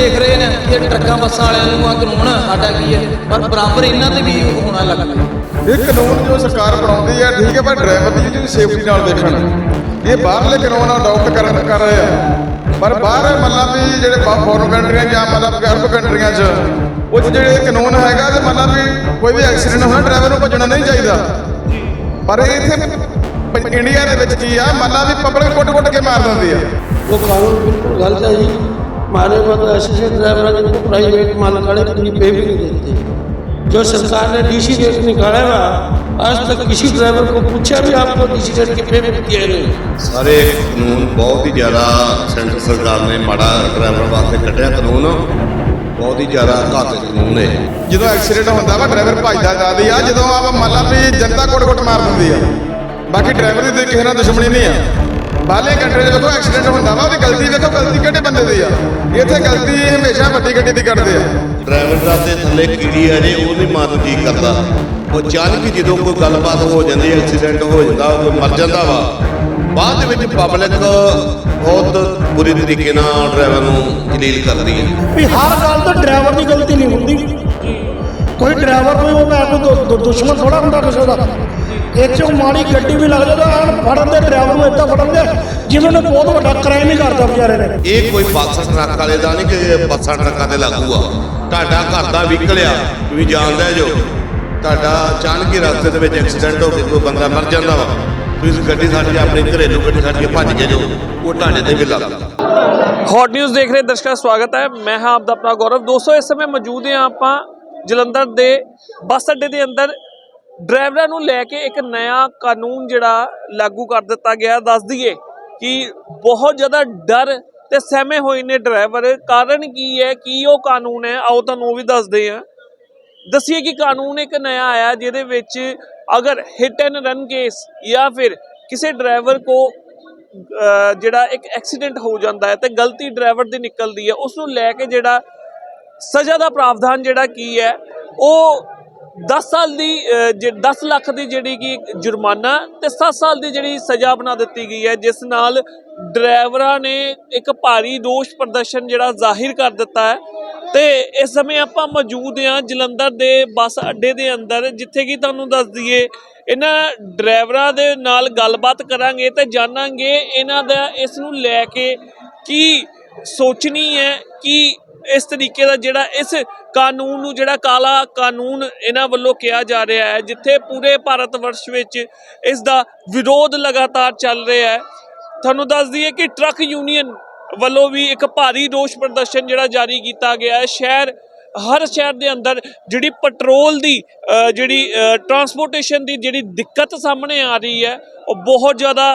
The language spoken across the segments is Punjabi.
ਦੇਖ ਰਹੇ ਨੇ ਕਿ ਟਰੱਕਾਂ ਬੱਸਾਂ ਵਾਲਿਆਂ ਨੂੰ ਆ ਕਾਨੂੰਨ ਸਾਡਾ ਕੀ ਹੈ? ਪਰ ਬਰਾਬਰ ਇਹਨਾਂ ਤੇ ਵੀ ਹੋਣਾ ਲੱਗ ਪਿਆ। ਇਹ ਕਾਨੂੰਨ ਜੋ ਸਰਕਾਰ ਬਣਾਉਂਦੀ ਹੈ ਠੀਕ ਹੈ ਪਰ ਡਰਾਈਵਰ ਦੀ ਜਿਹੜੀ ਸੇਫਟੀ ਨਾਲ ਦੇਖਣ। ਇਹ ਬਾਹਰਲੇ ਕਾਨੂੰਨ ਅਡਾਪਟ ਕਰਨ ਕਰ ਰਹੇ ਆ। ਪਰ ਬਾਹਰ ਮਤਲਬ ਵੀ ਜਿਹੜੇ ਫੋਰਨ ਕੰਟਰੀਆਂ ਜਾਂ ਮਤਲਬ ਗਲਫ ਕੰਟਰੀਆਂ 'ਚ ਉਹ ਜਿਹੜੇ ਕਾਨੂੰਨ ਹੈਗਾ ਤੇ ਮਤਲਬ ਵੀ ਕੋਈ ਵੀ ਐਕਸੀਡੈਂਟ ਹੋਣਾ ਡਰਾਈਵਰ ਨੂੰ ਭੱਜਣਾ ਨਹੀਂ ਚਾਹੀਦਾ। ਪਰ ਇੱਥੇ ਇੰਡੀਆ ਦੇ ਵਿੱਚ ਕੀ ਆ ਮਤਲਬ ਵੀ ਪਬਲਿਕ ਕੁੱਟ-ਕੁੱਟ ਕੇ ਮਾਰ ਦਿੰਦੀ ਆ। ਉਹ ਕਾਨੂੰਨ ਬਿਲਕੁਲ ਗਲਤ ਹੈ ਜੀ। हमारे को तो ऐसे ऐसे ड्राइवर हैं जिनको प्राइवेट मालिक वाले पूरी पे भी नहीं देते जो सरकार ने डीसी रेट निकाला हुआ आज तक किसी ड्राइवर को पूछा भी आपको डीसी रेट के पेमेंट किए नहीं ਸਾਰੇ ਕਾਨੂੰਨ ਬਹੁਤ ਹੀ ਜ਼ਿਆਦਾ ਸੈਂਟਰ ਸਰਕਾਰ ਨੇ ਮਾੜਾ ਡਰਾਈਵਰ ਵਾਸਤੇ ਕੱਢਿਆ ਕਾਨੂੰਨ ਬਹੁਤ ਹੀ ਜ਼ਿਆਦਾ ਘਾਤਕ ਕਾਨੂੰਨ ਹੈ ਜਦੋਂ ਐਕਸੀਡੈਂਟ ਹੁੰਦਾ ਵਾ ਡਰਾਈਵਰ ਭੱਜਦਾ ਜਾਂਦੀ ਆ ਜਦੋਂ ਆ ਮਤਲਬ ਵੀ ਜਨਤਾ ਕੁੱਟ-ਕੁੱਟ ਮਾਰ ਦਿੰਦੀ ਆ ਬਾਕੀ ਡਰਾਈਵਰ ਦੀ ਤਾਂ ਕਿਸੇ ਨਾਲ ਦੁਸ਼ਮਣੀ ਨਹੀਂ ਆ ਬਾਹਰਲੇ ਕੰਟਰੀ 'ਚ ਵੇਖੋ ਐਕਸੀਡੈਂਟ ਹੁੰਦਾ ਵਾ ਉਹਦੀ ਗਲਤੀ ਵੇਖੋ ਗਲਤੀ ਕਿਹੜੇ ਬੰਦੇ ਦੀ ਆ? ਇੱਥੇ ਗਲਤੀ ਹਮੇਸ਼ਾ ਵੱਡੀ ਗੱਡੀ ਦੀ ਕੱਢਦੇ ਆ। ਡਰਾਈਵਰ ਦਾ ਤੇ ਥੱਲੇ ਕੀੜੀ ਆ ਜੇ ਉਹ ਨਹੀਂ ਮਾਰਨ ਕੀ ਕਰਦਾ? ਉਹ ਅਚਾਨਕ ਹੀ ਜਦੋਂ ਕੋਈ ਗੱਲਬਾਤ ਹੋ ਜਾਂਦੀ ਹੈ ਐਕਸੀਡੈਂਟ ਹੋ ਜਾਂਦਾ ਕੋਈ ਮਰ ਜਾਂਦਾ ਵਾ ਬਾਅਦ ਦੇ ਵਿੱਚ ਪਬਲਿਕ ਬਹੁਤ ਬੁਰੀ ਤਰੀਕੇ ਨਾਲ ਡਰਾਈਵਰ ਨੂੰ ਜਲੀਲ ਕਰਦੀ ਹੈ। ਵੀ ਹਰ ਗੱਲ ਤਾਂ ਡਰਾਈਵਰ ਦੀ ਗਲਤੀ ਨਹੀਂ ਹੁੰਦੀ। ਕੋਈ ਡਰਾਈਵਰ ਕੋਈ ਉਹ ਮੈਂ ਦੁ- ਦੁ- ਦੁਸ਼ਮਣ ਥੋੜਾ ਹੁੰਦਾ ਕਿਸੇ ਦਾ। ਇਹ ਚੋਂ ਮਾੜੀ ਗੱਡੀ ਵੀ ਲੱਗ ਜਾਂਦਾ ਐਨ ਫੜਨ ਦੇ ਡਰਾਈਵਰ ਨੂੰ ਏਦਾਂ ਫੜਨ ਦੇ। ਜਿਵੇਂ ਉਹਨੇ ਬਹੁਤ ਵੱਡਾ ਕ੍ਰਾਈਮ ਹੀ ਕਰਦਾ ਵਿਚਾਰੇ ਨੇ। ਇਹ ਕੋਈ ਬੱਸ ਟਰੱਕ ਵਾਲੇ ਦਾ ਨਹੀਂ ਕਿ ਬੱਸਾਂ ਟਰੱਕਾਂ ਤੇ ਲਾਗੂ ਆ। ਤੁਹਾਡਾ ਘਰ ਦਾ ਵਹੀਕਲ ਆ ਤੁਸੀਂ ਜਾਣਦੇ ਜੋ। ਤੁਹਾਡਾ ਅਚਾਨਕ ਹੀ ਰਸਤੇ ਦੇ ਵਿੱਚ ਐਕਸੀਡੈਂਟ ਹੋ ਕੇ ਕੋਈ ਬੰਦਾ ਮਰ ਜਾਂਦਾ ਵਾ। ਤੁਸੀਂ ਗੱਡੀ ਸਾਡੀ ਆਪਣੀ ਘਰੇਲੂ ਗੱਡੀ ਸਾਡੀ ਭੱਜ ਕੇ ਜੋ ਉਹ ਤੁਹਾਡੇ ਤੇ ਵੀ ਲੱਗਦਾ ਹੌਟ ਨਿਊਜ਼ ਦੇਖ ਰਹੇ ਦਰਸ਼ਕਾਂ ਦਾ ਸਵਾਗਤ ਹੈ। ਮੈਂ ਹਾਂ ਆਪਦਾ ਆਪਣਾ ਗੌਰਵ। ਦੋਸਤੋ ਇਸ ਸਮੇਂ ਮੌਜੂਦ ਹਾਂ ਆਪਾਂ ਜਲੰਧਰ ਦੇ ਬੱਸ ਅੱਡੇ ਦੇ ਅੰਦਰ। ਡਰਾਈਵਰਾਂ ਨੂੰ ਲੈ ਕੇ ਇੱਕ ਨਵਾਂ ਕਾਨੂੰਨ ਜਿਹੜਾ ਲਾਗੂ ਕਰ ਦਿੱਤਾ ਗਿਆ। ਦੱਸ ਦਈਏ ਕਿ ਬਹੁਤ ਜ਼ਿਆਦਾ ਡਰ ਤੇ ਸਹਿਮੇ ਹੋਏ ਨੇ ਡਰਾਈਵਰ। ਕਾਰਨ ਕੀ ਹੈ? ਕੀ ਉਹ ਕਾਨੂੰਨ ਹੈ? ਆਓ ਤੁਹਾਨੂੰ ਉਹ ਵੀ ਦੱਸਦੇ ਹਾਂ। ਦੱਸੀਏ ਕਿ ਕਾਨੂੰਨ ਇੱਕ ਨਵਾਂ ਆਇਆ ਜਿਹਦੇ ਵਿੱਚ ਅਗਰ ਹਿੱਟ ਐਂਡ ਰਨ ਕੇਸ ਜਾਂ ਫਿਰ ਕਿਸੇ ਡਰਾਈਵਰ ਕੋ ਜਿਹੜਾ ਇੱਕ ਐਕਸੀਡੈਂਟ ਹੋ ਜਾਂਦਾ ਹੈ ਤੇ ਗਲਤੀ ਡਰਾਈਵਰ ਦੀ ਨਿਕਲਦੀ ਹੈ ਉਸ ਨੂੰ ਲੈ ਕੇ ਜਿਹੜਾ ਸਜ਼ਾ ਦਾ ਪ੍ਰਾਵਧਾਨ ਜਿਹੜਾ ਕੀ ਹੈ, ਉਹ 10 ਸਾਲ ਦੀ ਅਹ, ਜੇ 10 ਲੱਖ ਦੀ ਜਿਹੜੀ ਕਿ ਜੁਰਮਾਨਾ ਤੇ 7 ਸਾਲ ਦੀ ਜਿਹੜੀ ਸਜ਼ਾ ਬਣਾ ਦਿੱਤੀ ਗਈ ਹੈ ਜਿਸ ਨਾਲ ਡਰਾਈਵਰਾਂ ਨੇ ਇੱਕ ਭਾਰੀ ਰੋਸ ਪ੍ਰਦਰਸ਼ਨ ਜਿਹੜਾ ਜ਼ਾਹਿਰ ਕਰ ਦਿੱਤਾ ਹੈ। ਤੇ ਇਸ ਸਮੇਂ ਆਪਾਂ ਮੌਜੂਦ ਹਾਂ ਜਲੰਧਰ ਦੇ ਬੱਸ ਅੱਡੇ ਦੇ ਅੰਦਰ ਜਿੱਥੇ ਕਿ ਤੁਹਾਨੂੰ ਦੱਸ ਦਈਏ ਇਹਨਾਂ ਡਰਾਈਵਰਾਂ ਦੇ ਨਾਲ ਗੱਲਬਾਤ ਕਰਾਂਗੇ ਤੇ ਜਾਣਾਂਗੇ ਇਹਨਾਂ ਦਾ ਇਸ ਨੂੰ ਲੈ ਕੇ ਕੀ ਸੋਚਣੀ ਹੈ ਕਿ ਇਸ ਤਰੀਕੇ ਦਾ ਜਿਹੜਾ ਇਸ ਕਾਨੂੰਨ ਨੂੰ ਜਿਹੜਾ ਕਾਲਾ ਕਾਨੂੰਨ ਇਹਨਾਂ ਵੱਲੋਂ ਕਿਹਾ ਜਾ ਰਿਹਾ ਹੈ, ਜਿੱਥੇ ਪੂਰੇ ਭਾਰਤ ਵਰਸ਼ ਵਿੱਚ ਇਸ ਦਾ ਵਿਰੋਧ ਲਗਾਤਾਰ ਚੱਲ ਰਿਹਾ ਹੈ। ਤੁਹਾਨੂੰ ਦੱਸ ਦਈਏ ਕਿ ਟਰੱਕ ਯੂਨੀਅਨ ਵੱਲੋਂ ਵੀ ਇੱਕ ਭਾਰੀ ਰੋਸ ਪ੍ਰਦਰਸ਼ਨ ਜਿਹੜਾ ਜਾਰੀ ਕੀਤਾ ਗਿਆ ਹੈ। ਸ਼ਹਿਰ ਹਰ ਸ਼ਹਿਰ ਦੇ ਅੰਦਰ ਜਿਹੜੀ ਪੈਟਰੋਲ ਦੀ ਜਿਹੜੀ ਟਰਾਂਸਪੋਰਟੇਸ਼ਨ ਦੀ ਜਿਹੜੀ ਦਿੱਕਤ ਸਾਹਮਣੇ ਆ ਰਹੀ ਹੈ, ਉਹ ਬਹੁਤ ਜ਼ਿਆਦਾ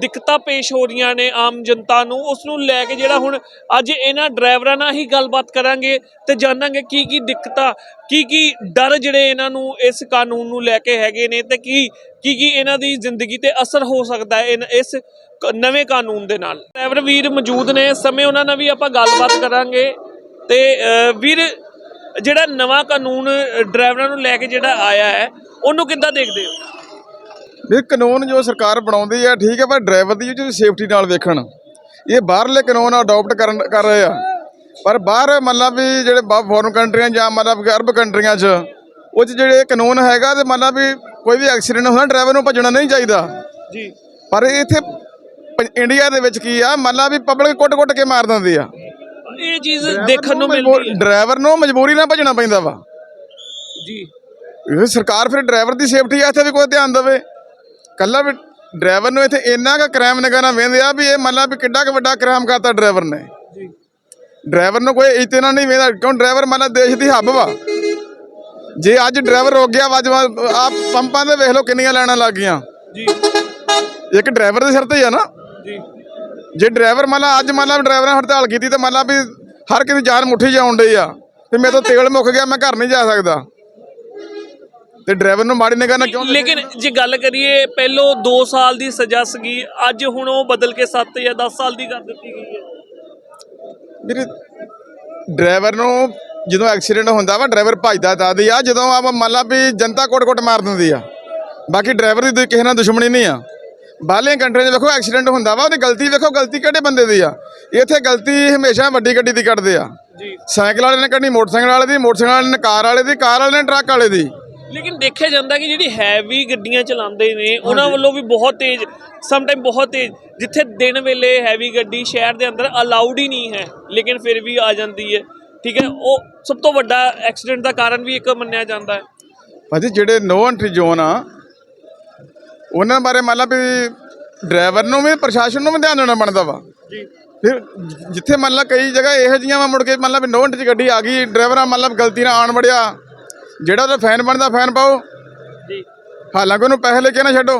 ਦਿੱਕਤਾਂ ਪੇਸ਼ ਹੋ ਰਹੀਆਂ ਨੇ ਆਮ ਜਨਤਾ ਨੂੰ। ਉਸ ਨੂੰ ਲੈ ਕੇ ਜਿਹੜਾ ਹੁਣ ਅੱਜ ਇਹਨਾਂ ਡਰਾਈਵਰਾਂ ਨਾਲ ਹੀ ਗੱਲਬਾਤ ਕਰਾਂਗੇ ਤੇ ਜਾਣਾਂਗੇ ਕੀ ਕੀ ਦਿੱਕਤਾਂ, ਕੀ ਕੀ ਡਰ ਜਿਹੜੇ ਇਹਨਾਂ ਨੂੰ ਇਸ ਕਾਨੂੰਨ ਨੂੰ ਲੈ ਕੇ ਹੈਗੇ ਨੇ ਤੇ ਕੀ ਕੀ ਕੀ ਇਹਨਾਂ ਦੀ ਜ਼ਿੰਦਗੀ ਤੇ ਅਸਰ ਹੋ ਸਕਦਾ ਹੈ ਇਸ ਕ- ਨਵੇਂ ਕਾਨੂੰਨ ਦੇ ਨਾਲ। ਡਰਾਈਵਰ ਵੀਰ ਮੌਜੂਦ ਨੇ, ਇਸ ਸਮੇਂ ਉਹਨਾਂ ਨਾਲ ਵੀ ਆਪਾਂ ਗੱਲਬਾਤ ਕਰਾਂਗੇ। ਤੇ ਵੀਰ ਜਿਹੜਾ ਨਵਾਂ ਕਾਨੂੰਨ ਡਰਾਈਵਰਾਂ ਨੂੰ ਲੈ ਕੇ ਜਿਹੜਾ ਆਇਆ ਹੈ ਉਹਨੂੰ ਕਿੱਦਾਂ ਦੇਖਦੇ ਹੋ? ਇਹ ਕਾਨੂੰਨ ਜੋ ਸਰਕਾਰ ਬਣਾਉਂਦੀ ਹੈ ਠੀਕ ਹੈ ਪਰ ਡਰਾਈਵਰ ਦੀ ਜਿਹੜੀ ਸੇਫਟੀ ਨਾਲ ਵੇਖਣ। ਇਹ ਬਾਹਰਲੇ ਕਾਨੂੰਨ ਅਡਾਪਟ ਕਰਨ ਕਰ ਰਹੇ ਆ। ਪਰ ਬਾਹਰ ਮਤਲਬ ਵੀ ਜਿਹੜੇ ਫੋਰਨ ਕੰਟਰੀਆਂ ਜਾਂ ਮਤਲਬ ਅਰਬ ਕੰਟਰੀਆਂ 'ਚ ਉਹ 'ਚ ਜਿਹੜੇ ਕਾਨੂੰਨ ਹੈਗਾ ਤੇ ਮਤਲਬ ਵੀ ਕੋਈ ਵੀ ਐਕਸੀਡੈਂਟ ਹੋਣਾ ਡਰਾਈਵਰ ਨੂੰ ਭੱਜਣਾ ਨਹੀਂ ਚਾਹੀਦਾ। ਜੀ। ਪਰ ਇੱਥੇ ਇੰਡੀਆ ਦੇ ਵਿੱਚ ਕੀ ਆ ਮਤਲਬ ਵੀ ਪਬਲਿਕ ਕੁੱਟ-ਕੁੱਟ ਕੇ ਮਾਰ ਦਿੰਦੀ ਆ। ਇਹ ਚੀਜ਼ ਦੇਖਣ ਨੂੰ ਮਿਲਦੀ ਹੈ। ਡਰਾਈਵਰ ਨੂੰ ਮਜਬੂਰੀ ਨਾਲ ਭੱਜਣਾ ਪੈਂਦਾ ਵਾ। ਜੀ। ਇਹ ਸਰਕਾਰ ਫਿਰ ਡਰਾਈਵਰ ਦੀ ਸੇਫਟੀ ਇੱਥੇ ਵੀ ਕੋਈ ਧਿਆਨ ਦੇਵੇ। ਕੱਲਾ ਵੀ ਡਰਾਈਵਰ ਨੂੰ ਇੱਥੇ ਇੰਨਾ ਕੁ ਕ੍ਰਾਈਮ ਨਗਾਣਾ ਵੇਂਦੇ ਆ ਵੀ ਇਹ ਮਤਲਬ ਵੀ ਕਿੱਡਾ ਕੁ ਵੱਡਾ ਕ੍ਰਾਈਮ ਕਰਤਾ ਡਰਾਈਵਰ ਨੇ। ਜੀ। ਡਰਾਈਵਰ ਨੂੰ ਕੋਈ ਇਤਨਾ ਨਹੀਂ ਵੇਂਦਾ ਕਿਉਂ ਡਰਾਈਵਰ ਮਤਲਬ ਦੇਸ਼ ਦੀ ਹੱਬ ਵਾ। ਜੇ ਅੱਜ ਡਰਾਈਵਰ ਰੁਕ ਗਿਆ ਵਾ ਆ ਪੰਪਾਂ ਦੇ ਵੇਖ ਲਓ ਕਿੰਨੀਆਂ ਲੈਣਾ ਲੱਗ ਗਈਆਂ। ਜੀ। ਇੱਕ ਡਰਾਈਵਰ ਦੇ ਸਿਰ ਤੇ ਹੀ ਆ ਨਾ। ਜੀ। ਜੇ ਡਰਾਈਵਰ ਮਤਲਬ ਅੱਜ ਮਤਲਬ ਡਰਾਈਵਰਾਂ ਹੜਤਾਲ ਕੀਤੀ ਤੇ ਮਤਲਬ ਵੀ ਹਰ ਕਿਸੇ ਦੀ ਜਾਨ ਮੁੱਠੀ ਜਾਉਣ ਡਈ ਆ ਤੇ ਮੇਰੇ ਤੋਂ ਤੇਲ ਮੁੱਕ ਗਿਆ ਮੈਂ ਘਰ ਨਹੀਂ ਜਾ ਸਕਦਾ। ਤੇ ਡਰਾਈਵਰ ਨੂੰ ਮਾੜੀ ਨਿਗਾਹ ਨਾਲ ਕਿਉਂ? ਲੇਕਿਨ ਜੇ ਗੱਲ ਕਰੀਏ ਪਹਿਲੋਂ 2 ਸਾਲ ਦੀ ਸਜ਼ਾ ਸੀਗੀ ਅੱਜ ਹੁਣ ਉਹ ਬਦਲ ਕੇ 7 ਜਾਂ 10 ਸਾਲ ਦੀ ਕਰ ਦਿੱਤੀ ਗਈ ਹੈ। ਵੀਰੇ ਡਰਾਈਵਰ ਨੂੰ ਜਦੋਂ ਐਕਸੀਡੈਂਟ ਹੁੰਦਾ ਵਾ ਡਰਾਈਵਰ ਭੱਜਦਾ ਦਾਦੀ ਆ ਜਦੋਂ ਆ ਮਤਲਬ ਵੀ ਜਨਤਾ ਕੋਟ-ਕੋਟ ਮਾਰ ਦਿੰਦੀ ਆ। ਬਾਕੀ ਡਰਾਈਵਰ ਦੀ ਕਿਸੇ ਨਾਲ ਦੁਸ਼ਮਣੀ ਨਹੀਂ ਆ। ਬਾਹਰਲੀਆਂ ਕੰਟਰੀਆਂ 'ਚ ਵੇਖੋ ਐਕਸੀਡੈਂਟ ਹੁੰਦਾ ਵਾ ਉਹਦੀ ਗਲਤੀ ਵੇਖੋ ਗਲਤੀ ਕਿਹੜੇ ਬੰਦੇ ਦੀ ਆ? ਇੱਥੇ ਗਲਤੀ ਹਮੇਸ਼ਾ ਵੱਡੀ ਗੱਡੀ ਦੀ ਕੱਢਦੇ ਆ। ਜੀ। ਸਾਈਕਲ ਵਾਲੇ ਨੇ ਕੱਢਣੀ ਮੋਟਰਸਾਈਕਲ ਵਾਲੇ ਦੀ ਮੋਟਰਸਾਈਕਲ ਵਾਲੇ ਨੇ ਕਾਰ ਵਾਲੇ ਦੀ ਕਾਰ ਵਾਲੇ ਨੇ ਟਰੱਕ ਵਾਲੇ ਦੀ। ਲੇਕਿਨ ਦੇਖਿਆ ਜਾਂਦਾ ਕਿ ਜਿਹੜੀ ਹੈਵੀ ਗੱਡੀਆਂ ਚਲਾਉਂਦੇ ਨੇ ਉਹਨਾਂ ਵੱਲੋਂ ਵੀ ਬਹੁਤ ਤੇਜ਼ ਸਮ ਟਾਈਮ ਬਹੁਤ ਤੇਜ਼ ਜਿੱਥੇ ਦਿਨ ਵੇਲੇ ਹੈਵੀ ਗੱਡੀ ਸ਼ਹਿਰ ਦੇ ਅੰਦਰ ਅਲਾਉਡ ਹੀ ਨਹੀਂ ਹੈ ਲੇਕਿਨ ਫਿਰ ਵੀ ਆ ਜਾਂਦੀ ਹੈ। ਠੀਕ ਹੈ ਉਹ ਸਭ ਤੋਂ ਵੱਡਾ ਐਕਸੀਡੈਂਟ ਦਾ ਕਾਰਨ ਵੀ ਇੱਕ ਮੰਨਿਆ ਜਾਂਦਾ ਹੈ। ਭਾਜੀ ਜਿਹੜੇ ਨੋ ਐਂਟਰੀ ਜ਼ੋਨ ਆ ਉਹਨਾਂ ਬਾਰੇ ਮੰਨ ਲਾ ਵੀ ਡਰਾਈਵਰ ਨੂੰ ਵੀ ਪ੍ਰਸ਼ਾਸਨ ਨੂੰ ਵੀ ਧਿਆਨ ਦੇਣਾ ਬਣਦਾ ਵਾ। ਜੀ। ਫਿਰ ਜਿੱਥੇ ਮੰਨ ਲਾ ਕਈ ਜਗ੍ਹਾ ਇਹੋ ਜਿਹੀਆਂ ਵਾ ਮੁੜ ਕੇ ਮੰਨ ਲਾ ਵੀ ਨੋ ਐਂਟਰੀ ਗੱਡੀ ਆ ਗਈ ਡਰਾਈਵਰ ਮੰਨ ਲਾ ਗਲਤੀ ਨਾਲ ਆਣ ਵੜਿਆ। ਜਿਹੜਾ ਉਹਦਾ ਫੈਨ ਬਣਦਾ ਫੈਨ ਪਾਓ। ਜੀ। ਹਾਲਾਂਕਿ ਉਹਨੂੰ ਪੈਸੇ ਲੈ ਕੇ ਨਾ ਛੱਡੋ।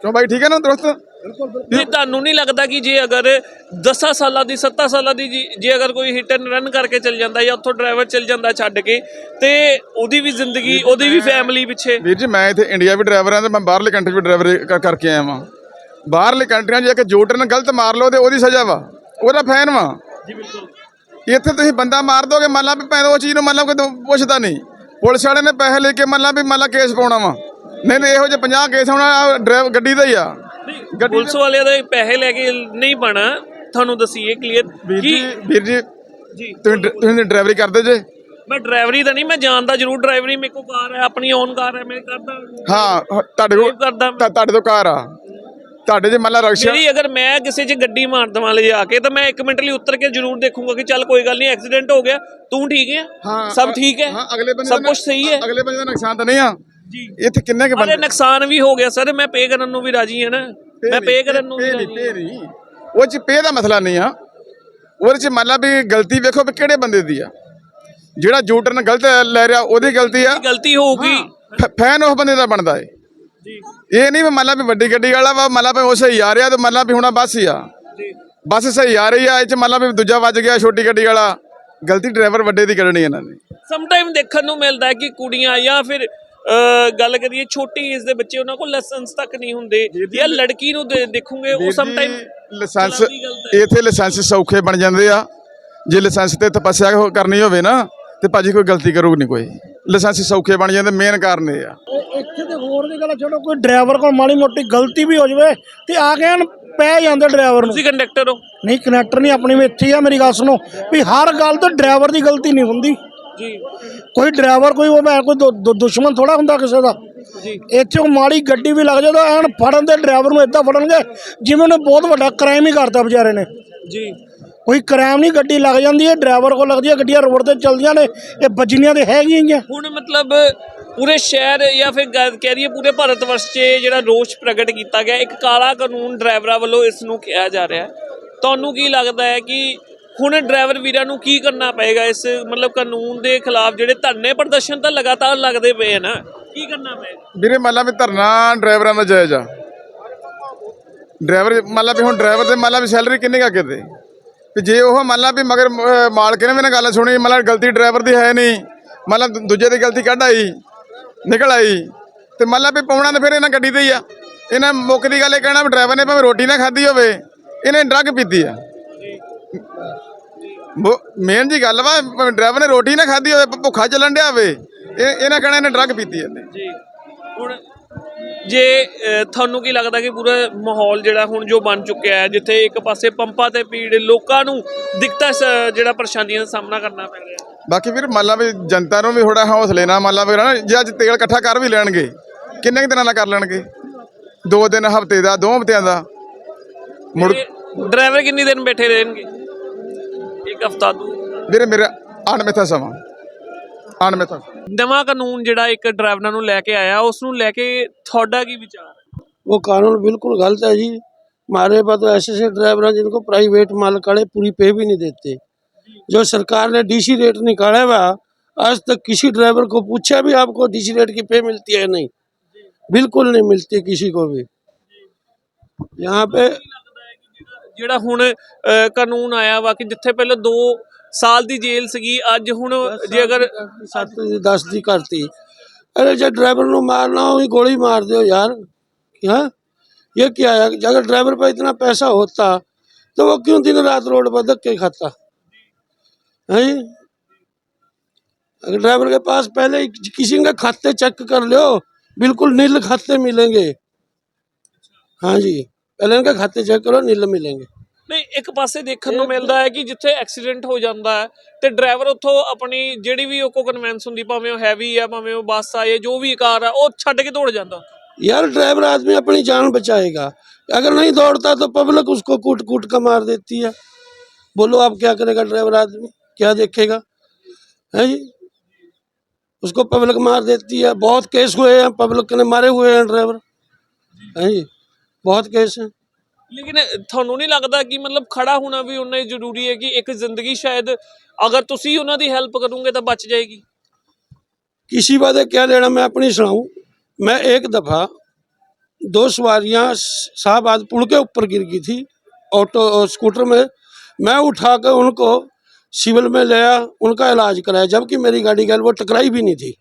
ਕਿਉਂ ਬਾਈ ਠੀਕ ਹੈ ਨਾ ਦੋਸਤ ਨਹੀਂ ਤੁਹਾਨੂੰ ਨਹੀਂ ਲੱਗਦਾ ਕਿ ਜੇ ਅਗਰ 10 ਸਾਲਾਂ ਦੀ 7 ਸਾਲਾਂ ਦੀ ਜੀ- ਜੇ ਅਗਰ ਕੋਈ ਹਿੱਟ ਐਂਡ ਰਨ ਕਰਕੇ ਚੱਲ ਜਾਂਦਾ ਜਾਂ ਉੱਥੋਂ ਡਰਾਈਵਰ ਚੱਲ ਜਾਂਦਾ ਛੱਡ ਕੇ ਤੇ ਉਹਦੀ ਵੀ ਜ਼ਿੰਦਗੀ ਉਹਦੀ ਵੀ ਫੈਮਿਲੀ ਪਿੱਛੇ। ਵੀਰ ਜੀ ਮੈਂ ਇੱਥੇ ਇੰਡੀਆ ਵੀ ਡਰਾਈਵਰ ਹਾਂ ਤੇ ਮੈਂ ਬਾਹਰਲੇ ਕੰਟਰੀ ਵੀ ਡਰਾਈਵਰ ਕਰਕੇ ਆਇਆ ਵਾਂ। ਬਾਹਰਲੇ ਕੰਟਰੀਆਂ 'ਚ ਜੇ ਕਿ ਜੋ ਟਰਨ ਗਲਤ ਮਾਰ ਲਓ ਤੇ ਉਹਦੀ ਸਜ਼ਾ ਵਾ। ਉਹਦਾ ਫੈਨ ਵਾ। ਜੀ ਬਿਲਕੁਲ। ਇੱਥੇ ਤੁਸੀਂ ਬੰਦਾ ਮਾਰ ਦੋਗੇ ਮੰਨ ਲਾ ਵੀ ਭੈਣ ਉਹ ਚੀਜ਼ ਨੂੰ ਮੰਨ ਲਾ ਕੋਈ ਤਾਂ ਪੁੱਛਦਾ ਨਹੀਂ। ਪੁਲਿਸ ਵਾਲੇ ਨੇ ਪੈਸੇ ਲੈ ਕੇ ਮੰਨ ਲਾ ਵੀ ਮੰਨ ਲਾ ਕੇਸ ਪਾਉਣਾ ਵਾ। ਨਹੀਂ ਨਹੀਂ ਇਹੋ ਜਿਹੇ 50 ਕੇਸ ਹੋਣਾ ਡਰਾਈਵਰ ਗੱਡੀ ਦਾ ਹੀ ਆ। ਪੁਲਿਸ ਵਾਲਿਆਂ ਦੇ ਪੈਸੇ ਲੈ ਕੇ ਨਹੀਂ ਬਣਾ। ਤੁਹਾਨੂੰ ਦਸੀਏ ਕਲੀਅਰ ਵੀਰ ਜੀ ਕਿ ਵੀਰ ਜੀ ਜੀ। ਤੁਸੀਂ ਡ- ਤੁਸੀਂ ਡਰਾਈਵਰੀ ਕਰਦੇ ਜੇ? ਮੈਂ ਡਰਾਈਵਰੀ ਤਾਂ ਨਹੀਂ ਮੈਂ ਜਾਣਦਾ ਜ਼ਰੂਰ ਡਰਾਈਵਰੀ ਮੇਰੇ ਕੋਲ ਕਾਰ ਹੈ ਆਪਣੀ ਓਨ ਕਾਰ ਹੈ ਮੈਂ ਕਰਦਾ ਹਾਂ ਹ- ਤੁਹਾਡੇ ਕੋਲ ਕਰਦਾ ਤੁਹਾ- ਤੁਹਾਡੇ ਤੋਂ ਕਾਰ ਆ। ਤੁਹਾਡੇ ਜੇ ਮੰਨ ਲਾ ਰਕਸ਼ਾ ਮੇਰੀ ਅਗਰ ਮੈਂ ਕਿਸੇ 'ਚ ਗੱਡੀ ਮਾਰ ਦਵਾਂ ਲੈ ਜਾ ਕੇ ਤਾਂ ਮੈਂ ਇੱਕ ਮਿੰਟ ਲਈ ਉਤਰ ਕੇ ਜ਼ਰੂਰ ਦੇਖੂੰਗਾ ਕਿ ਚੱਲ ਕੋਈ ਗੱਲ ਨਹੀਂ ਐਕਸੀਡੈਂਟ ਹੋ ਗਿਆ ਤੂੰ ਠੀਕ ਹੈ ਸਭ ਠੀਕ ਹੈ? ਹਾਂ ਅਗਲੇ ਬੰਦੇ ਸਭ ਦਾ- ਕੁਝ ਸਹੀ ਹੈ? ਅਗਲੇ ਬੰਦੇ ਦਾ ਨੁਕਸਾਨ ਤਾਂ ਨਹੀਂ ਆ। ਜੀ। ਇੱਥੇ ਕਿੰਨੇ ਕੁ ਬੰਦੇ ਨੁਕਸਾਨ ਵੀ ਹੋ ਗਿਆ ਸਰ ਮੈਂ ਪੇ ਕਰਨ ਨੂੰ ਵੀ ਰਾਜੀ ਹਾਂ ਨਾ। ਮੈਂ ਪੇ ਕਰਨ ਨੂੰ ਵੀ ਰਾਜੀ ਉਹ ਚ ਪੇ ਦਾ ਮਸਲਾ ਨਹੀਂ ਆ। ਉਹਦੇ ਚ ਮੰਨ ਲਾ ਵੀ ਗਲਤੀ ਵੇਖੋ ਵੀ ਕਿਹੜੇ ਬੰਦੇ ਦੀ ਆ। ਜਿਹੜਾ ਜੂਟਰਨ ਗਲਤ ਲੈ ਰਿਹਾ ਉਹਦੀ ਗਲਤੀ ਆ। ਗਲਤੀ ਹੋਊਗੀ। ਫੈਨ ਉਸ ਬੰਦੇ ਦਾ ਬਣਦਾ ਏ। ਜੀ। ਇਹ ਨਹੀਂ ਵੀ ਮੰਨ ਲਾ ਵੀ ਵੱਡੀ ਗੱਡੀ ਵਾਲਾ ਵਾ ਮੰਨ ਲਾ ਵੀ ਉਹ ਸਹੀ ਆ ਰਿਹਾ ਤੇ ਮੰਨ ਲਾ ਵੀ ਹੁਣ ਬੱਸ ਹੀ ਆ। ਬੱਸ ਸਹੀ ਆ ਰਹੀ ਆ ਇਹ ਚ ਮੰਨ ਲਾ ਵੀ ਦੂਜਾ ਵੱਜ ਗਿਆ ਛੋਟੀ ਗੱਡੀ ਵਾਲਾ। ਗਲਤੀ ਡਰਾਈਵਰ ਵੱਡੇ ਦੀ ਕਰਨੀ ਇਹਨਾਂ ਨੇ। ਸਮ ਟਾਈਮ ਦੇਖਣ ਨੂੰ ਮਿਲਦਾ ਕਿ ਕੁੜੀਆਂ ਜਾਂ ਫਿਰ ਗੱਲ ਕਰੀਏ ਛੋਟੀ ਏਜ ਦੇ ਬੱਚੇ ਉਹਨਾਂ ਕੋਲ ਲਾਇਸੈਂਸ ਤੱਕ ਨਹੀਂ ਹੁੰਦੇ। ਜਾਂ ਲੜਕੀ ਨੂੰ ਦੇਖੋਗੇ ਉਹ ਸਮ ਟਾਈਮ ਲਾਇਸੈਂਸ। ਇੱਥੇ ਲਾਇਸੈਂਸ ਸੌਖੇ ਬਣ ਜਾਂਦੇ ਆ। ਜੇ ਲਾਇਸੈਂਸ ਤੇ ਤਪੱਸਿਆ ਕਰਨੀ ਹੋਵੇ ਨਾ ਤੇ ਭਾਜੀ ਕੋਈ ਗਲਤੀ ਕਰੂਗੀ ਨਹੀਂ ਕੋਈ। ਲਾਇਸੈਂਸ ਸੌਖੇ ਬਣ ਜਾਂਦੇ ਮੇਨ ਕਾਰਨ ਇਹ ਆ। ਇੱਥੇ ਤੇ ਹੋਰ ਦੀ ਗੱਲ ਛੱਡੋ ਕੋਈ ਡਰਾਈਵਰ ਕੋਲ ਮਾੜੀ ਮੋਟੀ ਗਲਤੀ ਵੀ ਹੋ ਜਾਵੇ ਤੇ ਆ ਕੇ ਐਨ ਪੈ ਜਾਂਦੇ ਡਰਾਈਵਰ ਨੂੰ। ਤੁਸੀਂ ਕੰਡਕਟਰ ਹੋ। ਨਹੀਂ ਕਨੈਕਟਰ ਨਹੀਂ ਆਪਣੀ ਵੀ ਇੱਥੇ ਹੀ ਆ ਮੇਰੀ ਗੱਲ ਸੁਣੋ। ਵੀ ਹਰ ਗੱਲ ਤੇ ਡਰਾਈਵਰ ਦੀ ਗਲਤੀ ਨਹੀਂ ਹੁੰਦੀ। ਜੀ। ਕੋਈ ਡਰਾਈਵਰ ਕੋਈ ਉਹ ਮੈਂ ਕੋਈ ਦੁ- ਦੁ- ਦੁਸ਼ਮਣ ਥੋੜਾ ਹੁੰਦਾ ਕਿਸੇ ਦਾ। ਜੀ। ਇੱਥੇ ਉਹ ਮਾੜੀ ਗੱਡੀ ਵੀ ਲੱਗ ਜਾਂਦਾ ਐਨ ਫੜਨ ਦੇ ਡਰਾਈਵਰ ਨੂੰ ਇਦਾਂ ਫੜਨਗੇ ਜਿਵੇਂ ਉਹਨੇ ਬਹੁਤ ਵੱਡਾ ਕ੍ਰਾਈਮ ਹੀ ਕਰਤਾ ਵਿਚਾਰੇ ਨੇ। ਜੀ। ਕੋਈ ਕ੍ਰਾਈਮ ਨਹੀਂ ਗੱਡੀ ਲੱਗ ਜਾਂਦੀ ਹੈ ਡਰਾਈਵਰ ਕੋਲ ਲੱਗਦੀ ਹੈ ਗੱਡੀਆਂ ਰੋਡ ਤੇ ਚੱਲਦੀਆਂ ਨੇ ਇਹ ਵੱਜਣੀਆਂ ਤੇ ਹੈਗੀਆਂ ਹੀ ਆ। ਹੁਣ ਮਤਲਬ ਪੂਰੇ ਸ਼ਹਿਰ ਜਾਂ ਫਿਰ ਗੱਲ ਕਹਿ ਰਹੀਏ ਪੂਰੇ ਭਾਰਤ ਵਰਸ਼ 'ਚ ਜਿਹੜਾ ਰੋਸ਼ ਪ੍ਰਗਟ ਕੀਤਾ ਗਿਆ ਇੱਕ ਕਾਲਾ ਕਾਨੂੰਨ ਡਰਾਈਵਰਾਂ ਵੱਲੋਂ ਇਸ ਨੂੰ ਕਿਹਾ ਜਾ ਰਿਹਾ ਹੈ। ਤੁਹਾਨੂੰ ਕੀ ਲੱਗਦਾ ਹੈ ਕਿ ਹੁਣ ਡਰਾਈਵਰ ਵੀਰਾਂ ਨੂੰ ਕੀ ਕਰਨਾ ਪਏਗਾ ਇਸ, ਮਤਲਬ ਕਾਨੂੰਨ ਦੇ ਖਿਲਾਫ ਜਿਹੜੇ ਧਰਨੇ ਪ੍ਰਦਰਸ਼ਨ ਤਾਂ ਲਗਾਤਾਰ ਲੱਗਦੇ ਪਏ ਆ ਨਾ, ਕੀ ਕਰਨਾ ਪਏਗਾ? ਵੀਰੇ, ਮੰਨ ਲਾ ਵੀ ਧਰਨਾ ਡਰਾਈਵਰਾਂ ਦਾ ਜਾਇਜ਼ ਆ। ਡਰਾਈਵਰ, ਮੰਨ ਲਾ ਵੀ ਹੁਣ ਡਰਾਈਵਰ ਦੇ, ਮੰਨ ਲਾ ਵੀ ਸੈਲਰੀ ਕਿੰਨੀ ਕਾ ਕਿਤੇ ਵੀ ਜੇ ਉਹ ਮੰਨ ਲਾ ਵੀ ਮਗਰ ਮਾਲਕ ਨੇ ਵੀ ਨਾ ਗੱਲ ਸੁਣੀ, ਮੰਨ ਗਲਤੀ ਡਰਾਈਵਰ ਦੀ ਹੈ ਨਹੀਂ, ਮੰਨ ਲਾ ਦੂਜੇ ਦੀ ਗਲਤੀ ਕੱਢ ਆਈ, ਨਿਕਲ ਆਈ, ਤੇ ਮੰਨ ਲਾ ਵੀ ਪਾਉਣਾ ਤਾਂ ਫਿਰ ਇਹਨਾਂ ਗੱਡੀ ਤੇ ਹੀ ਆ। ਇਹਨਾਂ ਮੁੱਕ ਦੀ ਗੱਲ ਇਹ ਕਹਿਣਾ ਵੀ ਡਰਾਈਵਰ ਨੇ ਭਾਵੇਂ ਰੋਟੀ ਨਾ ਖਾਧੀ ਹੋਵੇ, ਇਹਨੇ ਡਰੱਗ ਪੀਤੀ ਆ। ਮੇਨ ਜੀ ਗੱਲ ਵਾ ਡਰਾਈਵਰ ਨੇ ਰੋਟੀ ਨਾ ਖਾਧੀ ਹੋਵੇ ਭੁੱਖਾ ਚੱਲਣ ਡਿਆ ਹੋਵੇ ਇਹ ਇਹਨਾਂ ਕਹਿਣਾ ਇਹਨੇ ਡਰੱਗ ਪੀਤੀ ਇਹਨੇ। ਜੀ। ਹੁਣ ਜੇ ਤੁਹਾਨੂੰ ਕੀ ਲੱਗਦਾ ਕਿ ਪੂਰਾ ਮਾਹੌਲ ਜਿਹੜਾ ਹੁਣ ਜੋ ਬਣ ਚੁੱਕਿਆ ਹੈ ਜਿੱਥੇ ਇੱਕ ਪਾਸੇ ਪੰਪਾਂ ਤੇ ਭੀੜ ਲੋਕਾਂ ਨੂੰ ਦਿੱਕਤਾਂ ਜਿਹੜਾ ਪਰੇਸ਼ਾਨੀਆਂ ਦਾ ਸਾਹਮਣਾ ਕਰਨਾ ਪੈ ਰਿਹਾ ਬਾਕੀ ਵੀਰ ਮੰਨ ਲਾ ਵੀ ਜਨਤਾ ਨੂੰ ਵੀ ਥੋੜਾ ਹੌਸਲੇ ਨਾਲ ਮੰਨ ਲਾ ਵੀ ਜੇ ਅੱਜ ਤੇਲ ਇਕੱਠਾ ਕਰ ਵੀ ਲੈਣਗੇ ਕਿੰਨੇ ਦਿਨਾਂ ਨਾਲ ਕਰ ਲੈਣਗੇ? ਦੋ ਦਿਨ ਹਫ਼ਤੇ ਦਾ ਦੋ ਹਫਤਿਆਂ ਦਾ। ਮੁੜ ਡਰਾਈਵਰ ਕਿੰਨੀ ਦਿਨ ਬੈਠੇ ਰਹਿਣਗੇ? ਇੱਕ ਹਫਤਾ ਦੋ ਵੀਰੇ ਮੇਰੇ ਅਣਮਿੱਥਾ ਸਮਾਂ ਅਣਮਿੱਥਾ ਨਵਾਂ ਕਾਨੂੰਨ ਜਿਹੜਾ ਇੱਕ ਡਰਾਈਵਰਾਂ ਨੂੰ ਲੈ ਕੇ ਆਇਆ ਉਸ ਨੂੰ ਲੈ ਕੇ ਤੁਹਾਡਾ ਕੀ ਵਿਚਾਰ ਹੈ वो कानून बिल्कुल गलत है जी हमारे पास तो ऐसे ऐसे ड्राइवर हैं जिनको प्राइवेट मालिक वाले पूरी पे भी नहीं देते जो सरकार ने डीसी रेट निकाला हुआ आज तक किसी ड्राइवर को पूछा भी आपको डीसी रेट की पे मिलती है नहीं बिल्कुल नहीं मिलती किसी को भी यहाँ पे ਜਿਹੜਾ ਹੁਣ ਕਾਨੂੰਨ ਆਇਆ ਵਾ ਕਿ ਜਿੱਥੇ ਪਹਿਲਾਂ 2 ਸਾਲ ਦੀ ਜੇਲ੍ਹ ਸੀਗੀ ਅੱਜ ਹੁਣ ਜੇ ਅਗਰ 7 ਦੀ 10 ਦੀ ਕਰਤੀ अरे जब ड्राइवर को मारना हो गोली मार दो यार हाँ ये क्या है अगर ड्राइवर पर इतना पैसा होता तो वो क्यों दिन रात रोड पर धक्के खाता है अगर ड्राइवर के पास पहले किसी का खाते चेक कर लो बिल्कुल नील खाते मिलेंगे हाँ जी पहले इनके खाते चेक करो नील मिलेंगे ਨਹੀਂ ਇੱਕ ਪਾਸੇ ਦੇਖਣ ਨੂੰ ਮਿਲਦਾ ਹੈ ਕਿ ਜਿੱਥੇ ਐਕਸੀਡੈਂਟ ਹੋ ਜਾਂਦਾ ਹੈ ਤੇ ਡਰਾਈਵਰ ਉੱਥੋਂ ਆਪਣੀ ਜਿਹੜੀ ਵੀ ਉਹ ਕੋ ਕਨਵੈਂਸ ਹੁੰਦੀ ਭਾਵੇਂ ਉਹ ਹੈਵੀ ਹੈ ਭਾਵੇਂ ਉਹ ਬੱਸ ਆ ਜਾਂ ਜੋ ਵੀ ਕਾਰ ਆ ਉਹ ਛੱਡ ਕੇ ਦੌੜ ਜਾਂਦਾ यार ड्राइवर आदमी अपनी जान बचाएगा अगर नहीं दौड़ता तो पब्लिक उसको कूट कूट कर मार देती है बोलो आप क्या करेगा ड्राइवर आदमी क्या देखेगा है जी उसको पब्लिक मार देती है बहुत केस हुए हैं पब्लिक ने मारे हुए हैं ड्राइवर है जी बहुत केस हैं ਲੇਕਿਨ ਤੁਹਾਨੂੰ ਨਹੀਂ ਲੱਗਦਾ ਕਿ ਮਤਲਬ ਖੜਾ ਹੋਣਾ ਵੀ ਉਨਾ ਹੀ ਜ਼ਰੂਰੀ ਹੈ ਕਿ ਇੱਕ ਜ਼ਿੰਦਗੀ ਸ਼ਾਇਦ ਅਗਰ ਤੁਸੀਂ ਉਹਨਾਂ ਦੀ ਹੈਲਪ ਕਰੋਗੇ ਤਾਂ ਬਚ ਜਾਏਗੀ किसी बात है क्या लेना मैं अपनी सुनाऊं मैं एक दफ़ा दो सवारियां शाहबाद पुल के ऊपर गिर गई थी ऑटो स्कूटर में मैं उठा कर उनको सिविल में ले आया उनका इलाज कराया जबकि मेरी गाड़ी गल वो टकराई भी नहीं थी